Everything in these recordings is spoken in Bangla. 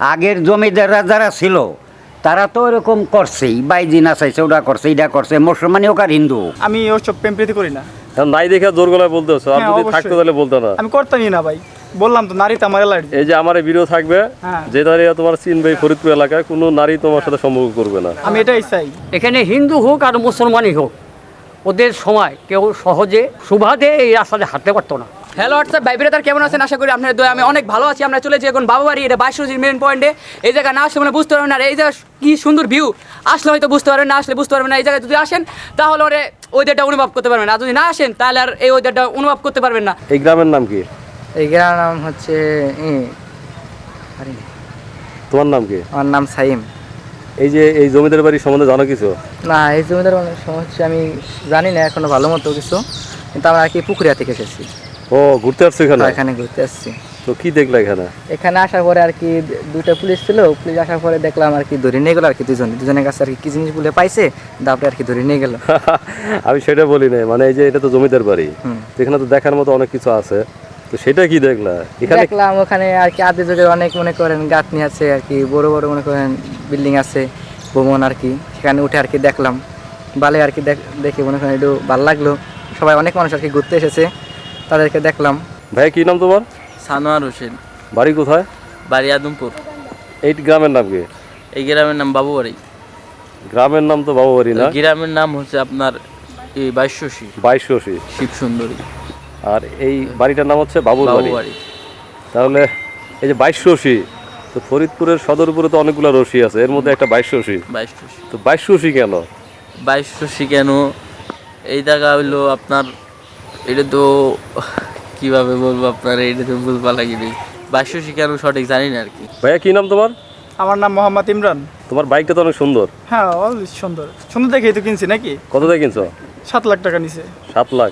আগের জমিদাররা যারা ছিল তারা তো এরকম করছেই বাইজি নাচাইছে ওটা করছে এটা করছে মুসলমানি হোক আর হিন্দু আমি ওসব প্রেম প্রীতি করি না। নাই দেখে জোর গলায় বলতে হচ্ছে আর হ্যাঁ, যদি থাকতো তাহলে বলতো না। আমি করতামই না ভাই বললাম তো নারীতে আমার অ্যালার্জি এই যে আমার ভিডিও থাকবে হ্যাঁ। যে নারী তোমার চিনবে ফরিদপুর এলাকায় কোনো নারী তোমার সাথে সম্পর্ক করবে না। আমি এটাই চাই। এখানে হিন্দু হোক আর মুসলমানই হোক ওদের সময় কেউ সহজে সুবাদে এই রাস্তাতে হাঁটতে পারতো না। হ্যালো হোয়াটসঅ্যাপ ভাই ব্রাদার কেমন আছেন? আশা করি আপনার দয়া আমি অনেক ভালো আছি। আমরা চলেছি এখন বাবা বাড়ি এটা বাইশরজির মেন পয়েন্টে এই জায়গা না আসলে মানে বুঝতে পারবেন না আর এই জায়গা কি সুন্দর ভিউ আসলে হয়তো বুঝতে পারবেন না আসলে বুঝতে পারবেন না। এই জায়গায় যদি আসেন তাহলে ওরে ওয়েদারটা অনুভব করতে পারবেন না। আর যদি না আসেন তাহলে আর এই ওয়েদারটা অনুভব করতে পারবেন না। এই গ্রামের নাম কি? এই গ্রামের নাম হচ্ছে তোমার নাম কি? আমার নাম সাইম। এই যে এই জমিদার বাড়ি সম্বন্ধে জানো কিছু? না এই জমিদার অনেক সম্বন্ধে আমি জানি না এখনও ভালো মতো কিছু। কিন্তু আমরা আর কি পুকুরিয়া থেকে এসেছি। ও ঘুরতে আসছো এখানে? এখানে ঘুরতে আসছি। তো কি দেখলে এখানে? এখানে আসার পরে আর কি দুটো পুলিশ ছিল পুলিশ আসার পরে দেখলাম আর কি ধরে নিয়ে গেলো আর কি দুজন। দুজনের কাছে আর কি কি জিনিস বলে পাইছে তারপরে আর কি ধরে নিয়ে গেল। আমি সেটা বলি না মানে এই যে এটা তো জমিদার বাড়ি তো এখানে তো দেখার মতো অনেক কিছু আছে তো সেটা কি দেখলা? এখানে দেখলাম ওখানে আর কি আদি যুগের অনেক মনে করেন গাঁথনি আছে আর কি বড় বড় মনে করেন বিল্ডিং আছে ভবন আর কি সেখানে উঠে আর কি দেখলাম। বালে আর কি দেখ- দেখে মনে করেন একটু ভালো লাগল। সবাই অনেক মানুষ আর কি ঘুরতে এসেছে। তাদেরকে দেখলাম। ভাই কি নাম তোমার? সানোয়ার হোসেন। বাড়ি কোথায়? বাড়ি আদমপুর। এই গ্রামের নাম কি? এই গ্রামের নাম বাবুবাড়ি। গ্রামের নাম তো বাবু বাড়ি না গ্রামের নাম হচ্ছে আপনার এই বাইশ্বশী বাইশশী। শিব সুন্দরী আর এই বাড়িটার নাম হচ্ছে বাবুর বাড়ি। তাহলে এই যে বাইশশী তো ফরিদপুরের সদরপুরে তো অনেকগুলো রশি আছে এর মধ্যে একটা বাইশশী। বাইশ্বশী তো বাইশশী কেন? বাইশ্বশী কেন? এই জায়গা হইল আপনার এটা তো কীভাবে বলব আপনার এটা তো বুঝবা লাগবে বাইশ্বশী কেন সঠিক জানি না আর কি। ভাইয়া কি নাম তোমার? আমার নাম মোহাম্মদ ইমরান। তোমার বাইকটা তো অনেক সুন্দর। হ্যাঁ সুন্দর। সুন্দর দেখেই তো কিনছি নাকি? কত দিয়ে কিনছো? সাত লাখ টাকা নিছে। সাত লাখ।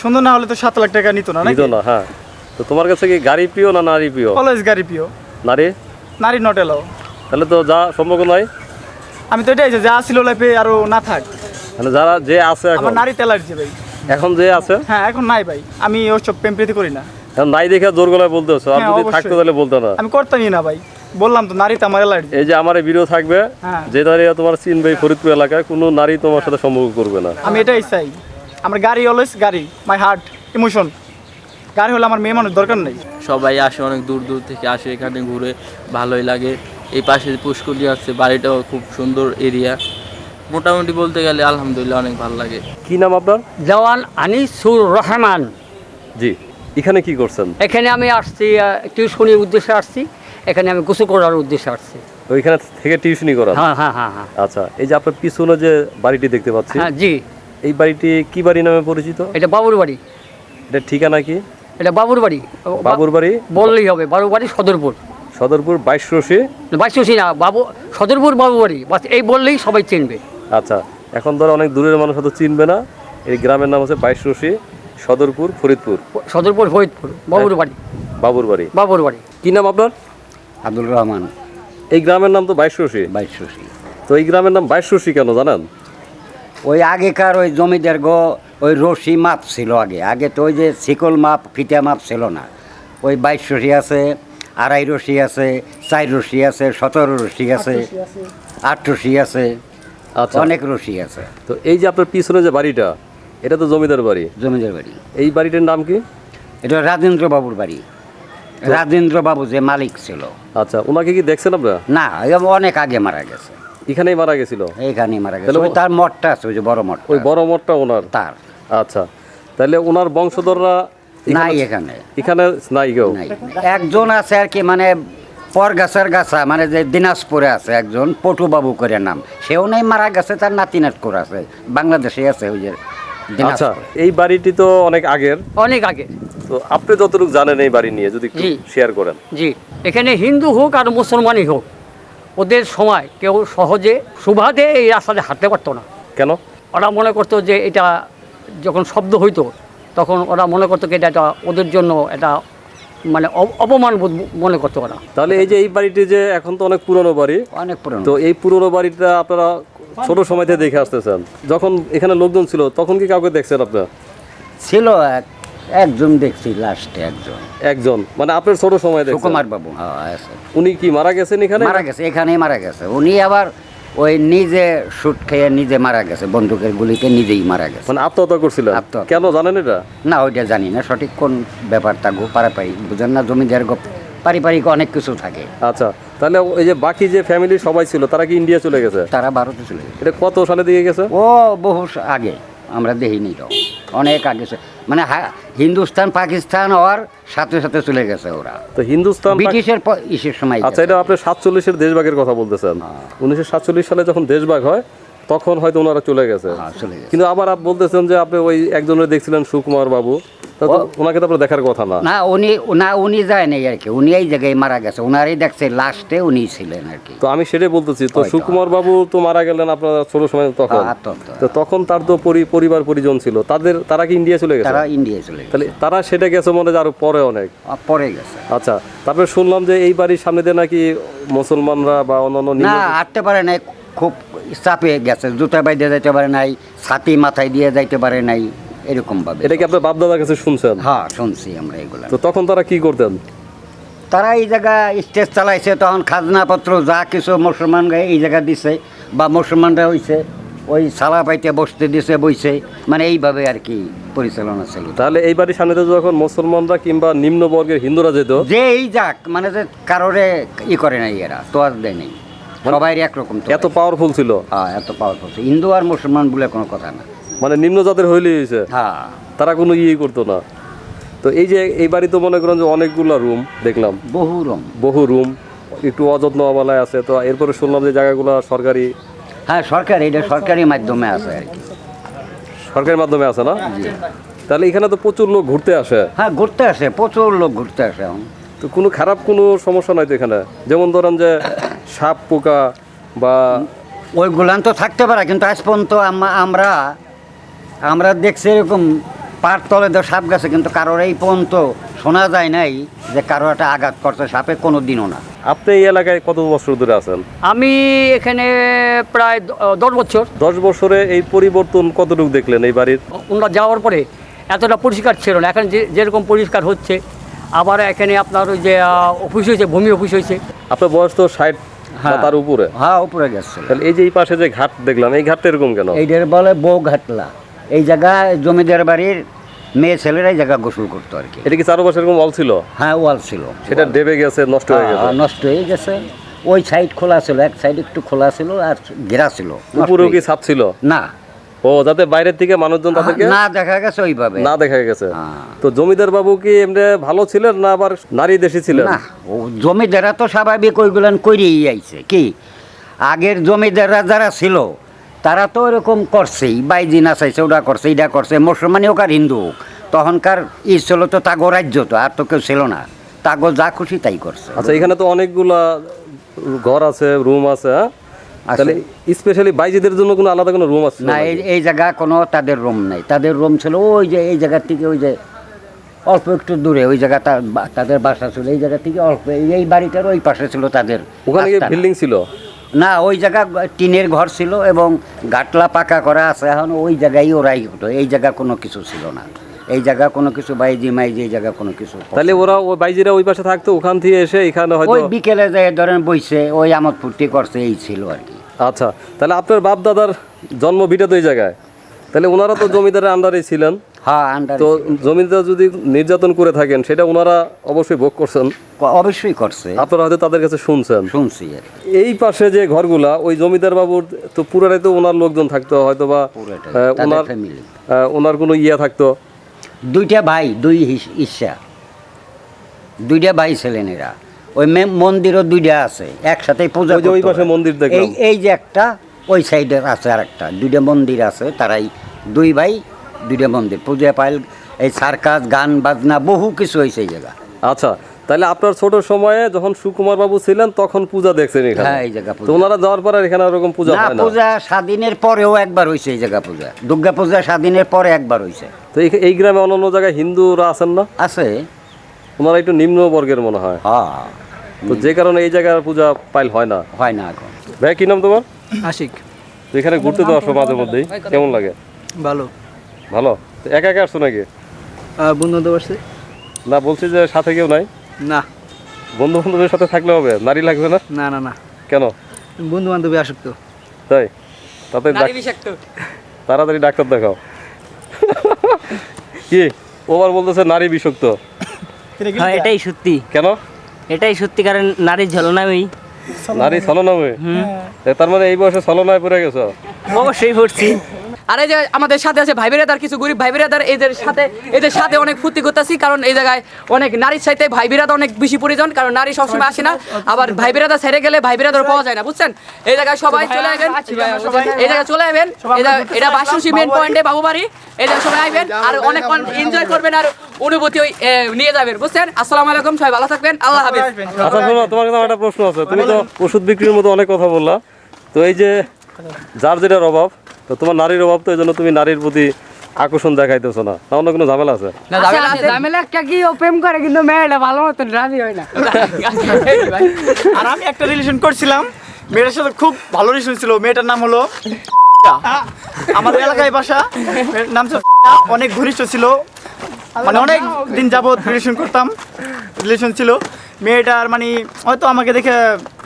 সুন্দর না হলে তো সাত লাখ টাকা নিত না নাকি? নিত না হ্যাঁ। তো তোমার কাছে কি গাড়ি প্রিয় না নারী প্রিয়? অলওয়েজ গাড়ি প্রিয়। নারী? নারী নট এলাও তাহলে তো যা সম্ভব নয়। আমি তো এটাই যা ছিল লাইফে আরও না থাক। মানে যারা যে আছে এখন। আমার নারীতে অ্যালার্জি ভাই। এখন যে আছে? হ্যাঁ এখন নাই ভাই। আমি ওসব প্রেম প্রীতি করি না। এখন নাই দেখে জোর গলায় বলতে হচ্ছে। আর হ্যাঁ, যদি। থাকতো তাহলে বলতো না। আমি করতামই না ভাই। বললাম তো নারীতে আমার অ্যালার্জি এই যে আমার এই ভিডিও থাকবে হ্যাঁ। যে নারী তোমার চিনবে ফরিদপুর এলাকায় কোনো নারী তোমার সাথে সম্পর্ক করবে না। আমি এটাই চাই। আমার গাড়ি অলওয়েজ গাড়ি মাই হার্ট ইমোশন গাড়ি হলে আমার মেয়ে মানুষ দরকার নেই। সবাই আসে অনেক দূর দূর থেকে আসে এখানে ঘুরে ভালোই লাগে। এই পাশে পুষ্করী আছে বাড়িটাও খুব সুন্দর এরিয়া মোটামুটি বলতে গেলে আলহামদুলিল্লাহ অনেক ভালো লাগে। কি নাম আপনার? জওয়ান আনিসুর রহমান। জি এখানে কি করছেন? এখানে আমি আসছি টিউশনির উদ্দেশ্যে আসছি। এখানে আমি গোসল করার উদ্দেশ্যে আসছি। ওইখানে থেকে টিউশনি করা হ্যাঁ হ্যাঁ হ্যাঁ হ্যাঁ। আচ্ছা এই যে আপনার পিছনে যে বাড়িটি দেখতে পাচ্ছি হ্যাঁ জি। এই বাড়িটি কি বাড়ি নামে পরিচিত? এটা বাবুর বাড়ি। এটা ঠিকানা কি? এটা বাবুর বাড়ি। বাবুর বাড়ি? বললেই হবে বাবুর বাড়ি সদরপুর। সদরপুর বাইশরশি বাইশুসি না বাবু সদরপুর বাবু বাড়ি। বাস এই বললেই সবাই চিনবে। আচ্ছা এখন ধরো অনেক দূরের মানুষ হয়তো চিনবে না। এই গ্রামের নাম হচ্ছে বাইশরশি সদরপুর ফরিদপুর। সদরপুর ফরিদপুর বাবুর বাড়ি। বাবুর বাড়ি। বাবুর বাড়ি। কি নাম আপনার? আব্দুল রহমান। এই গ্রামের নাম তো বাইশরশি বাইশশী তো এই গ্রামের নাম বাইশরশি কেন জানেন? ওই আগেকার ওই জমিদার গো ওই রশি মাপ ছিল আগে। আগে তো ওই যে শিকল মাপ ফিটা মাপ ছিল না। ওই বাইশ রশি আছে আড়াই রশি আছে চার রশি আছে সতেরো রশি আছে আট রশি আছে। আচ্ছা। অনেক রশি আছে। তো এই যে আপনার পিছনে যে বাড়িটা এটা তো জমিদার বাড়ি? জমিদার বাড়ি। এই বাড়িটার নাম কি? এটা রাজেন্দ্র বাবুর বাড়ি। রাজেন্দ্র বাবু যে মালিক ছিল। আচ্ছা ওনাকে কি দেখছেন আপনারা? না অনেক আগে মারা গেছে। এখানেই মারা গেছিল? এইখানেই মারা গেছে। ওই তার মঠটা আছে ওই যে বড় মঠ ওই বড় মঠটা ওনার? তার। আচ্ছা তাহলে ওনার বংশধররা নাই এখানে এখানে। নাই কেউ? একজন আছে আর কি মানে পরগাছার গাছা মানে যে দিনাজপুরে আছে একজন পটুবাবু করে নাম। সেও নাই মারা গেছে তার নাতি নাত করে আছে। বাংলাদেশে আছে ওই যে আচ্ছা এই বাড়িটি তো অনেক আগের। অনেক আগে তো আপনি যতটুকু জানেন এই বাড়ি নিয়ে যদি একটু শেয়ার করেন। জি। এখানে হিন্দু হোক আর মুসলমানই হোক ওদের সময় কেউ সহজে সুবাদে এই রাস্তাতে হাঁটতে পারতো না। কেন? ওরা মনে করতো যে এটা যখন শব্দ হইতো তখন ওরা মনে করতো কি এটা ওদের জন্য এটা মানে অপমান বোধ মনে করতো ওরা তাহলে এই যে এই বাড়িটি যে এখন তো অনেক পুরনো বাড়ি অনেক পুরনো। তো এই পুরনো বাড়িটা আপনারা ছোট সময় থেকে দেখে আসতেছেন। যখন এখানে লোকজন ছিল তখন কি কাউকে দেখছেন আপনার? ছিল এক একজন দেখছি লাস্টে একজন। একজন মানে আপনার ছোট সময় দেখছেন? সুকুমার বাবু হ্যাঁ উনি কি মারা গেছেন এখানে? মারা গেছে এখানেই মারা গেছে। উনি আবার ওই নিজে শুট খেয়ে নিজে মারা গেছে বন্দুকের গুলিতে নিজেই মারা গেছে। মানে আত্মহত্যা করছিলেন? আত্মহত্যা। কেন জানেন এটা? না ওইটা জানি না সঠিক কোন ব্যাপার তা গো পারাপারি বুঝেন না জমিদার গো পারিবারিক অনেক কিছু থাকে। আচ্ছা তাহলে ওই যে বাকি যে ফ্যামিলি সবাই ছিল তারা কি ইন্ডিয়া চলে গেছে? তারা ভারতে চলে গেছে। এটা কত সালে দিয়ে গেছে? ও বহু আগে আমরা দেখিনি তো। অনেক আগে মানে হিন্দুস্তান পাকিস্তান হওয়ার সাথে সাথে চলে গেছে ওরা। তো হিন্দুস্তান ব্রিটিশের ইসের সময় আচ্ছা এটা আপনি সাতচল্লিশের দেশভাগের কথা বলতেছেন। হ্যাঁ। উনিশশো সাতচল্লিশ সালে যখন দেশভাগ হয় তখন হয়তো ওনারা চলে গেছে। হ্যাঁ, কিন্তু আবার আপনি বলতেছেন যে আপনি ওই একজনের দেখছিলেন সুকুমার বাবু। ওনাকে তো দেখার কথা না। না উনি না উনি যায় নাই আর কি। উনি এই জায়গায় মারা গেছে। উনারই দেখছে লাস্টে উনি ছিলেন আর কি। তো আমি সেটাই বলতেছি তো সুকুমার বাবু তো মারা গেলেন আপনার ছোট সময় তখন। তো তখন তার তো পরি- পরিবার পরিজন ছিল। তাদের তারা কি ইন্ডিয়া চলে গেছে? তারা ইন্ডিয়ায় চলে গেছে। তাহলে তারা সেটা গেছে মনে আরও পরে অনেক। পরে গেছে। আচ্ছা তারপরে শুনলাম যে এই বাড়ির সামনে দিয়ে নাকি মুসলমানরা বা অন্যান্য না হাঁটতে পারে নাই খুব চাপে গেছে। জুতা বাইতে যাইতে পারে নাই ছাতি মাথায় দিয়ে যাইতে পারে নাই। এরকম ভাবে এটা কি আপনার বাপদাদার কাছে শুনছেন? হ্যাঁ শুনছি আমরা এগুলা। তো তখন তারা কি করতেন? তারা এই জায়গা স্টেজ চালাইছে তখন খাজনাপত্র যা কিছু মুসলমান এই জায়গা দিছে বা মুসলমানরা হইছে ওই সালা পাইতে বসতে দিছে বইছে। মানে এইভাবে আর কি পরিচালনা ছিল। তাহলে এই বাড়ির সামনে যখন মুসলমানরা কিংবা নিম্ন বর্গের হিন্দুরা যেত যে এই যাক মানে যে কারোরে ই করে নাই এরা তোয়াজ দেয় নেই। সবাই একরকম এত পাওয়ারফুল ছিল। হ্যাঁ এত পাওয়ারফুল হিন্দু আর মুসলমান বলে কোনো কথা না। মানে নিম্ন জাতের হইলেই হয়েছে হ্যাঁ। তারা কোনো ইয়ে করতো না। তো এই যে এই বাড়ি তো মনে করেন যে অনেকগুলো রুম দেখলাম। বহু রুম। বহু রুম একটু অযত্ন অবলায় আছে। তো এরপরে শুনলাম যে জায়গাগুলো সরকারি। হ্যাঁ সরকারি এটা সরকারি মাধ্যমে আছে আর কি। সরকারি মাধ্যমে আছে না? তাহলে এখানে তো প্রচুর লোক ঘুরতে আসে। হ্যাঁ ঘুরতে আসে প্রচুর লোক ঘুরতে আসে তো কোনো খারাপ কোনো সমস্যা নাই তো এখানে? যেমন ধরেন যে সাপ পোকা বা ওইগুলান তো থাকতে পারে কিন্তু আজ পর্যন্ত আম- আমরা আমরা দেখছি এরকম পার তলে তো সাপ গেছে কিন্তু কারোর এই পর্যন্ত শোনা যায় নাই যে কারও একটা আঘাত করছে সাপে কোনো দিনও না। আপনি এই এলাকায় কত বছর ধরে আছেন? আমি এখানে প্রায় দশ বছর। দশ বছরে এই পরিবর্তন কতটুকু দেখলেন এই বাড়ির? ওনারা যাওয়ার পরে এতটা পরিষ্কার ছিল না। এখন যে যেরকম পরিষ্কার হচ্ছে আবার এখানে আপনার ওই যে অফিস হয়েছে ভূমি অফিস হয়েছে। আপনার বয়স তো ষাট বা তার উপরে। হ্যাঁ উপরে গেছে। তাহলে এই যে এই পাশে যে ঘাট দেখলাম এই ঘাটটা এরকম কেন? এইটার বলে বউ ঘাটলা এই জায়গায় জমিদার বাড়ির মেয়ে ছেলেরা এই জায়গা গোসল করতো আর কি। এটা কি চারপাশে এরকম ওয়াল ছিল? হ্যাঁ ওয়াল ছিল। সেটা ডেবে গেছে নষ্ট হয়ে গেছে? হ্যাঁ, নষ্ট হয়ে গেছে। ওই সাইড খোলা ছিল এক সাইড একটু খোলা ছিল আর ঘেরা ছিল উপরেও কি ছাপ ছিল? না। ও যাতে বাইরের থেকে মানুষজন তাদেরকে না দেখা গেছে ওইভাবে। না দেখা গেছে। হ্যাঁ। তো জমিদার বাবু কি এমনি ভালো ছিলেন না আবার নারী দেশি ছিলেন? না ও জমিদাররা তো স্বাভাবিক ওইগুলান করেই আইছে। কি? আগের জমিদাররা যারা ছিল তারা তো এরকম করছেই বাইজি নাচাইছে ওটা করছে এটা করছে মুসলমানি হোক আর হিন্দু হোক তখনকার ই ছিল তো তাগো রাজ্য তো আর তো কেউ ছিল না। তাগো যা খুশি তাই করছে। আচ্ছা এখানে তো অনেকগুলা ঘর আছে রুম আছে হ্যাঁ? তাহলে স্পেশালি বাইজিদের জন্য কোনো আলাদা কোনো রুম আছে? না এই এই জায়গা কোনো তাদের রুম নাই। তাদের রুম ছিল ওই যে এই জায়গার থেকে ওই যে অল্প একটু দূরে ওই জায়গা তাদের বাসা ছিল এই জায়গা থেকে অল্প এই বাড়িটার ওই পাশে ছিল তাদের ওখানে বিল্ডিং ছিল? না ওই জায়গা টিনের ঘর ছিল এবং গাটলা পাকা করা আছে এখন ওই জায়গায় ওরাই হতো এই জায়গা কোনো কিছু ছিল না। এই জায়গা কোনো কিছু বাইজি মাইজি এই জায়গা কোনো কিছু তাহলে ওরা ওই বাইজিরা ওই পাশে থাকতো ওখান থেকে এসে এখানে হয়তো ওই বিকেলে যায় ধরেন বইছে ওই আমোদ ফুর্তি করছে এই ছিল আর কি। আচ্ছা তাহলে আপনার বাপ দাদার জন্ম ভিটা তো এই জায়গায়। তাহলে ওনারা তো জমিদারের আন্ডারে ছিলেন। তো জমিদার যদি নির্যাতন করে থাকেন সেটা ওনারা অবশ্যই ভোগ করছেন? অবশ্যই করছে। আপনারা হয়তো তাদের কাছে শুনছেন। শুনছি এই পাশে যে ঘরগুলা ওই জমিদার বাবুর তো পুরাটাই তো ওনার লোকজন থাকতো হয়তো বা পুরোটাই, আহ, তাদের ওনার ওনার কোনো ইয়া থাকতো? দুইটা ভাই দুই হিস- ঈর্ষা দুইটা ভাই ছিলেন এরা। ওই মন্দিরও দুইটা আছে একসাথে পূজা ওই পাশে মন্দির। এই এই যে একটা ওই সাইডে আছে আর একটা দুইটা মন্দির আছে তারাই দুই ভাই দুইটা মন্দির। পূজা পাইল এই সার্কাস গান বাজনা বহু কিছু হয়েছে এই জায়গা। আচ্ছা তাহলে আপনার ছোট সময়ে যখন সুকুমার বাবু ছিলেন তখন পূজা দেখছেন এখানে? হ্যাঁ, এই জায়গা পূজা। তো ওনারা যাওয়ার পর এখানে ওরকম পূজা হয় না? পূজা স্বাধীনের পরেও একবার হয়েছে এই জায়গা পূজা। দুর্গা পূজা স্বাধীনের পরে একবার হয়েছে তো এই- এই গ্রামে অন্য অন্য জায়গায় হিন্দুরা আছেন না? আছে। ওনারা একটু নিম্ন বর্গের মনে হয়। হ্যাঁ। তো যে কারণে এই জায়গার পূজা পাইল হয় না? হয় না এখন। ভাই কি নাম তোমার? আশিক। এখানে ঘুরতে তো আসো মাঝে মধ্যেই। কেমন লাগে? ভালো। ভালো? তো একা একা আসছো নাকি? বন্ধু বান্ধব আসছে না বলছি যে সাথে কেউ নাই? না। বন্ধু বান্ধবের সাথে থাকলে হবে নারী লাগবে না? না না না। কেন? বন্ধু বান্ধবী আসক্ত। তাই? তাতে তাড়াতাড়ি ডাক্তার দেখাও। কি? ওবার বলতেছে নারী বিষাক্ত। হ্যাঁ এটাই সত্যি। কেন? এটাই সত্যি কারণ নারীর ঝলনাময়ী নারী ছলনামে? তার মানে এই বয়সে ছলনায় পড়ে গেছো? অবশ্যই পড়ছি। আর এই যে আমাদের সাথে আছে ভাই বেরাদার কিছু গরিব ভাই বেরাদার এদের সাথে এদের সাথে অনেক ফুর্তি করতেছি কারণ এই জায়গায় অনেক নারীর সাথে ভাই বেরাদা অনেক বেশি প্রয়োজন কারণ নারী সবসময় আসে না আবার ভাই বেরাদা ছেড়ে গেলে ভাই বেরাদার পাওয়া যায় না বুঝছেন? এই জায়গায় সবাই চলে আসবেন। এই জায়গায় চলে আসবেন। এটা বাসুসি মেন পয়েন্টে বাবু বাড়ি এই জায়গায় সবাই আসবেন আর অনেক এনজয় করবেন আর অনুভূতি ওই, নিয়ে যাবেন বুঝছেন? আসসালামু আলাইকুম সবাই ভালো থাকবেন। আল্লাহ হাফিজ। আচ্ছা শোনো তোমার কাছে একটা প্রশ্ন আছে। তুমি তো ওষুধ বিক্রির মতো অনেক কথা বললা। তো এই যে যার যেটার অভাব তো তোমার নারীর অভাব তো এই জন্য তুমি নারীর প্রতি আকর্ষণ দেখাইতেছো না। না অন্য কোনো ঝামেলা আছে? না ঝামেলা আছে। ঝামেলা একটা কি ও প্রেম করে কিন্তু মেয়েটা ভালো মতন রাজি হয় না। আর আমি একটা রিলেশন করছিলাম মেয়েটার সাথে খুব ভালো রিলেশন ছিল। মেয়েটার নাম হলো আমাদের এলাকায় বাসা। নাম ছিল অনেক ঘনিষ্ঠ ছিল। মানে অনেক দিন যাবত রিলেশন করতাম রিলেশন ছিল। মেয়েটার মানে হয়তো আমাকে দেখে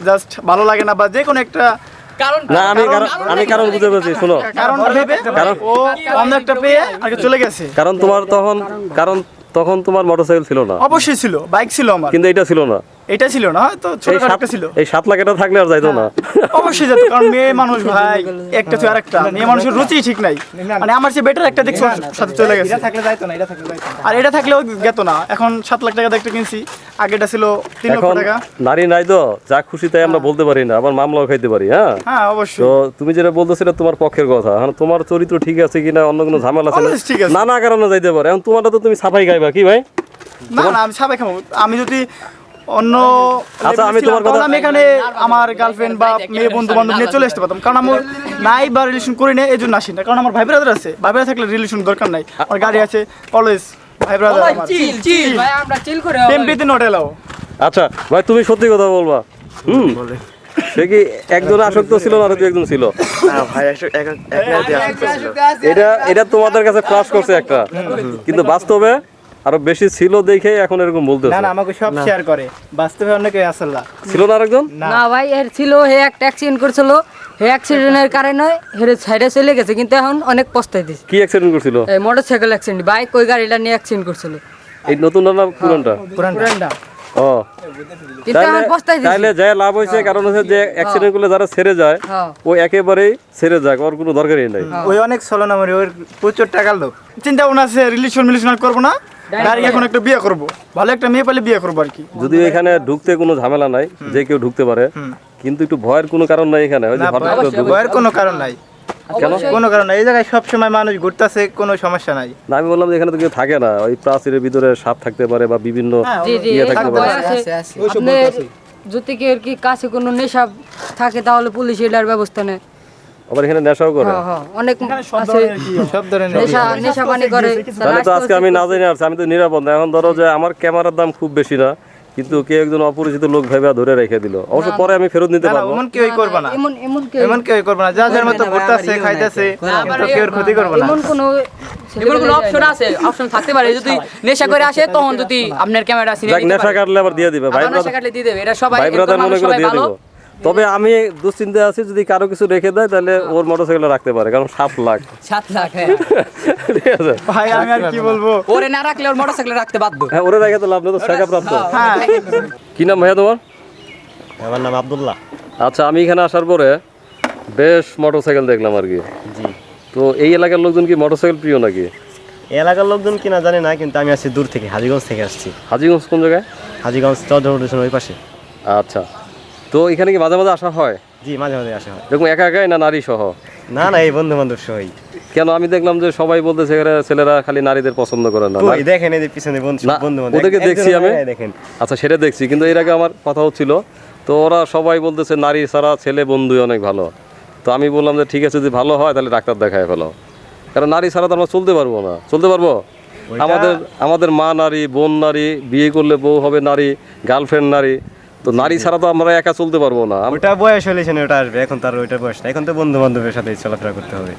জাস্ট ভালো লাগে না বা যে কোনো একটা কারণ না আমি কারণ আমি কারণ বুঝতে পেরেছি শোনো। কারণ ভেবে ও অন্য একটা পেয়ে আগে চলে গেছে। কারণ তোমার তখন কারণ তখন তোমার মোটরসাইকেল ছিল না। অবশ্যই ছিল বাইক ছিল আমার। কিন্তু এটা ছিল না। এটা ছিল না হয়তো ছোটখাটো ছিল। এই সাত লাখ এটা থাকলে আর যাইতো না। অবশ্যই যেত কারণ মেয়ে মানুষ ভাই একটা তো আরেকটা। মেয়ে মানুষের রুচি ঠিক নাই। মানে আমার চেয়ে বেটার একটা দেখছ সাথে চলে গেছে। থাকলে যাইতো না এটা থাকলে আর এটা থাকলেও যেত না। এখন সাত লাখ টাকা দিয়ে একটা কিনছি। আগেটা ছিল তিন লক্ষ টাকা। নারী নাই তো যা খুশি তাই আমরা বলতে পারি না আবার মামলাও খাইতে পারি হ্যাঁ? হ্যাঁ অবশ্যই। তো তুমি যেটা বলতেছিলে তোমার পক্ষের কথা। এখন তোমার চরিত্র ঠিক আছে কিনা অন্য কোনো ঝামেলা আছে ঠিক আছে। নানা কারণে যাইতে পারে। এখন তোমারটা তো তুমি সাফাই গাইবা কি ভাই? না না আমি সাবেক খাব। আমি যদি অন্য আচ্ছা, আমি তোমার কথা- আমি এখানে আমার গার্লফ্রেন্ড বা মেয়ে বন্ধু বান্ধব নিয়ে চলে আসতে পারতাম। কারণ আমি নাই বা রিলেশন করি না এই জন্য আসি না। কারণ আমার ভাই ব্রাদার আছে। ভাই ব্রাদার থাকলে রিলেশন দরকার নাই। আমার গাড়ি আছে অলওয়েজ ভাই ব্রাদার চিল চিল ভাই আমরা চিল করে নট এলাও আচ্ছা ভাই তুমি সত্যি কথা বলবা। হুম। সে কি একজন আসক্ত ছিল না দু একজন ছিল? এটা এটা তোমাদের কাছে ক্লাস করছে একটা। কিন্তু বাস্তবে আরও বেশি ছিল দেখে এখন এরকম বলতে না না আমাকে সব শেয়ার করে। বাস্তবে অনেকে আসল্লা ছিল না আরেকজন? না। ভাই এর ছিল হে একটা অ্যাক্সিডেন্ট করছিল। হে অ্যাক্সিডেন্টের কারণে হেরে সাইডে চলে গেছে কিন্তু এখন অনেক পস্তাই দিছে। কি অ্যাক্সিডেন্ট করছিল? এই মোটরসাইকেল অ্যাক্সিডেন্ট বাইক ওই গাড়িটা নিয়ে অ্যাক্সিডেন্ট করছিল। এই নতুনটা না পুরনটা? পুরানটা। ও। কিন্তু এখন পস্তাই দিছে। তাইলে যে লাভ হয়েছে কারণ হচ্ছে যে অ্যাক্সিডেন্ট করলে যারা ছেড়ে যায় হ্যাঁ। ও একেবারেই ছেড়ে যাক ওর কোনো দরকারই নাই। ওই অনেক না ওর প্রচুর টাকার লোক চিন্তা ভাবনা আছে রিলেশন মিলেশন আর করব না। গাড়ি এখন একটা বিয়ে করব। ভালো একটা মেয়ে পেলে বিয়ে করব আর কি। যদিও এখানে ঢুকতে কোনো ঝামেলা নাই যে কেউ ঢুকতে পারে। কিন্তু একটু ভয়ের কোনো কারণ নাই এখানে ওই যে হঠাৎ করে ঢুকে- ভয়ের কোনো কারণ নাই। কেন? কোনো কারণ নাই। এই জায়গায় সব সময় মানুষ ঘুরতেছে কোনো সমস্যা নাই। না আমি বললাম যে এখানে তো কেউ থাকে না ওই প্রাচীরের ভিতরে সাপ থাকতে পারে বা বিভিন্ন জি জি ইয়ে থাকতে এখানে পারে। আছে আপনার যদি কি আর কি কাছে কোনো নেশা থাকে তাহলে পুলিশ এটার ব্যবস্থা নেয়। আবার এখানে নেশাও করে? হ্যাঁ হ্যাঁ অনেক আছে। সব ধরনের নেশা নেশা পানি করে তাহলে তো আজকে আমি না জেনে আসছি আমি তো নিরাপদ না। এখন ধরো যে আমার ক্যামেরার দাম খুব বেশি না। কিন্তু কে একজন অপরিচিত লোক ভেবে ধরে রেখে দিল। অবশ্য পরে আমি ফেরত নিতে পারব। এমন কেউই করবে না। এমন এমন কেউ এমন কেউই করবে না। যা যার মতো ঘুরতেছে খাইতেছে কিন্তু কেউ ক্ষতি করবে না। এমন কোনো এমন কোনো অপশন আছে? অপশন থাকতে পারে। যদি নেশা করে আসে তখন যদি আপনার ক্যামেরা সিনে যাক নেশা কাটলে আবার দিয়ে দিবে। ভাই নেশা কাটলে দিয়ে দেবে। এটা সবাই ভাই ব্রাদার মনে করে দিয়ে দেবো তবে আমি দুশ্চিন্তায় আছি যদি কারও কিছু রেখে দেয় তাহলে ওর মোটরসাইকেল রাখতে পারে কারণ সাত লাখ। সাত লাখ হ্যাঁ। ঠিক আছে? ভাই আমি আর কি বলব? ওরে না রাখলে ওর মোটরসাইকেল রাখতে বাধ্য। হ্যাঁ ওরে রেখে তো লাভ নেই তো প্রাপ্ত। হ্যাঁ। কি নাম ভাইয়া তোমার? আমার নাম আব্দুল্লাহ। আচ্ছা আমি এখানে আসার পরে বেশ মোটরসাইকেল দেখলাম আর কি। জি। তো এই এলাকার লোকজন কি মোটরসাইকেল প্রিয় নাকি? এই এলাকার লোকজন কিনা জানি না কিন্তু আমি আসছি দূর থেকে হাজিগঞ্জ থেকে আসছি। হাজিগঞ্জ কোন জায়গায়? হাজিগঞ্জ চৌধুরী ওই পাশে। আচ্ছা। তো এখানে কি মাঝে মাঝে আসা হয়? জি মাঝে মাঝে আসা হয়। এরকম একা একাই না নারী সহ? না না এই বন্ধু বান্ধব সহই। কেন? আমি দেখলাম যে সবাই বলতেছে ছেলেরা খালি নারীদের পছন্দ করে না। দেখেন এই যে পিছনে বন্ধু ওদেরকে দেখছি আমি। দেখেন। আচ্ছা সেটা দেখছি কিন্তু এর আগে আমার কথা হচ্ছিল তো ওরা সবাই বলতেছে নারী ছাড়া ছেলে বন্ধুই অনেক ভালো। তো আমি বললাম যে ঠিক আছে যদি ভালো হয় তাহলে ডাক্তার দেখায় ফেলো। কারণ নারী ছাড়া তো আমরা চলতে পারব না। চলতে পারব? আমাদের আমাদের মা নারী বোন নারী বিয়ে করলে বউ হবে নারী গার্লফ্রেন্ড নারী। তো নারী ছাড়া তো আমরা একা চলতে পারব না। ওটা বয়স হলে ওটা আসবে, এখন তার ওইটা বয়স না। এখন তো বন্ধু বান্ধবের সাথে চলাফেরা করতে হবে।